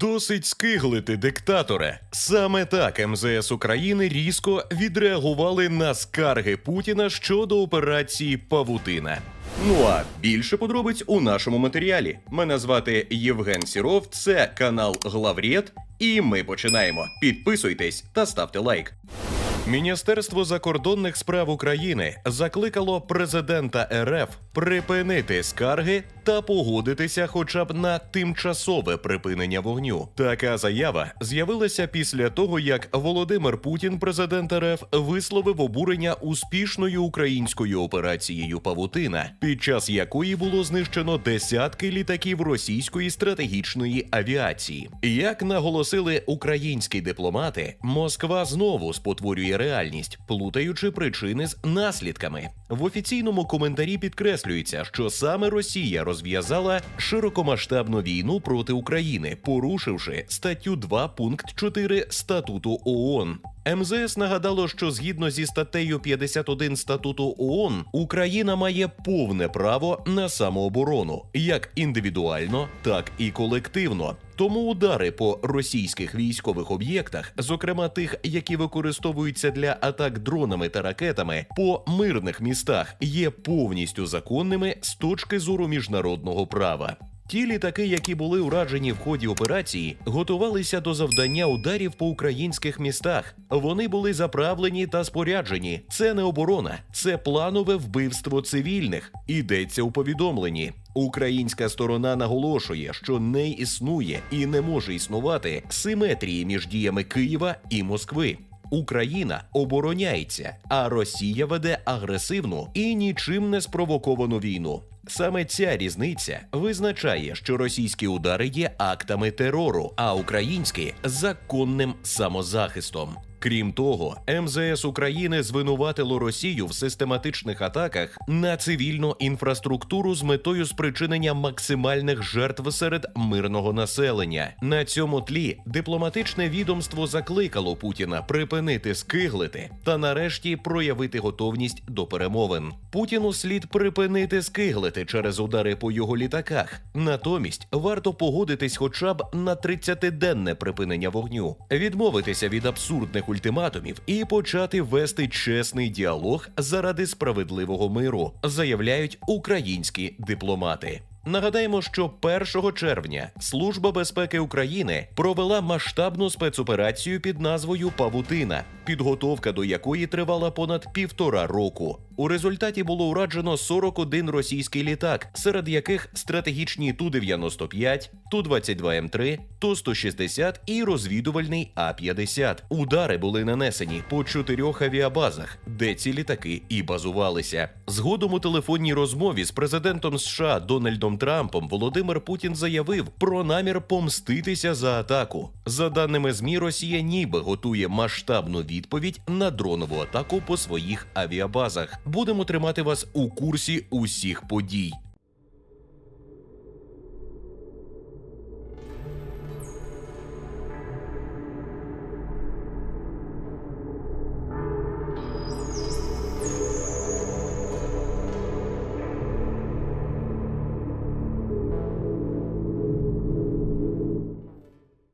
Досить скиглити, диктаторе. Саме так МЗС України різко відреагували на скарги Путіна щодо операції Павутина. Ну а більше подробиць у нашому матеріалі. Мене звати Євген Сіров, це канал Главред, і ми починаємо. Підписуйтесь та ставте лайк. Міністерство закордонних справ України закликало президента РФ припинити скарги та погодитися хоча б на тимчасове припинення вогню. Така заява з'явилася після того, як Володимир Путін, президент РФ, висловив обурення успішною українською операцією Павутина, під час якої було знищено десятки літаків російської стратегічної авіації. Як наголосили українські дипломати, Москва знову спотворює реальність, плутаючи причини з наслідками. В офіційному коментарі підкреслюється, що саме Росія розв'язала широкомасштабну війну проти України, порушивши статтю 2 пункт 4 статуту ООН. МЗС нагадало, що згідно зі статтею 51 статуту ООН Україна має повне право на самооборону як індивідуально, так і колективно. Тому удари по російських військових об'єктах, зокрема тих, які використовуються для атак дронами та ракетами, по мирних містах, є повністю законними з точки зору міжнародного права. Ті літаки, які були уражені в ході операції, готувалися до завдання ударів по українських містах. Вони були заправлені та споряджені. Це не оборона, це планове вбивство цивільних. Йдеться у повідомленні. Українська сторона наголошує, що не існує і не може існувати симетрії між діями Києва і Москви. Україна обороняється, а Росія веде агресивну і нічим не спровоковану війну. Саме ця різниця визначає, що російські удари є актами терору, а українські законним самозахистом. Крім того, МЗС України звинуватило Росію в систематичних атаках на цивільну інфраструктуру з метою спричинення максимальних жертв серед мирного населення. На цьому тлі дипломатичне відомство закликало Путіна припинити скиглити та нарешті проявити готовність до перемовин. Путіну слід припинити скиглити через удари по його літаках. Натомість варто погодитись, хоча б на 30-денне припинення вогню, відмовитися від абсурдних ультиматумів і почати вести чесний діалог заради справедливого миру, заявляють українські дипломати. Нагадаємо, що 1 червня Служба безпеки України провела масштабну спецоперацію під назвою Павутина, підготовка до якої тривала понад півтора року. У результаті було ураджено 41 російський літак, серед яких стратегічні Ту-95, Ту-22М3, Ту-160 і розвідувальний А-50. Удари були нанесені по чотирьох авіабазах, де ці літаки і базувалися. Згодом у телефонній розмові з президентом США Дональдом Трампом Володимир Путін заявив про намір помститися за атаку. За даними ЗМІ, Росія ніби готує масштабну відповідь на дронову атаку по своїх авіабазах. Будемо тримати вас у курсі усіх подій.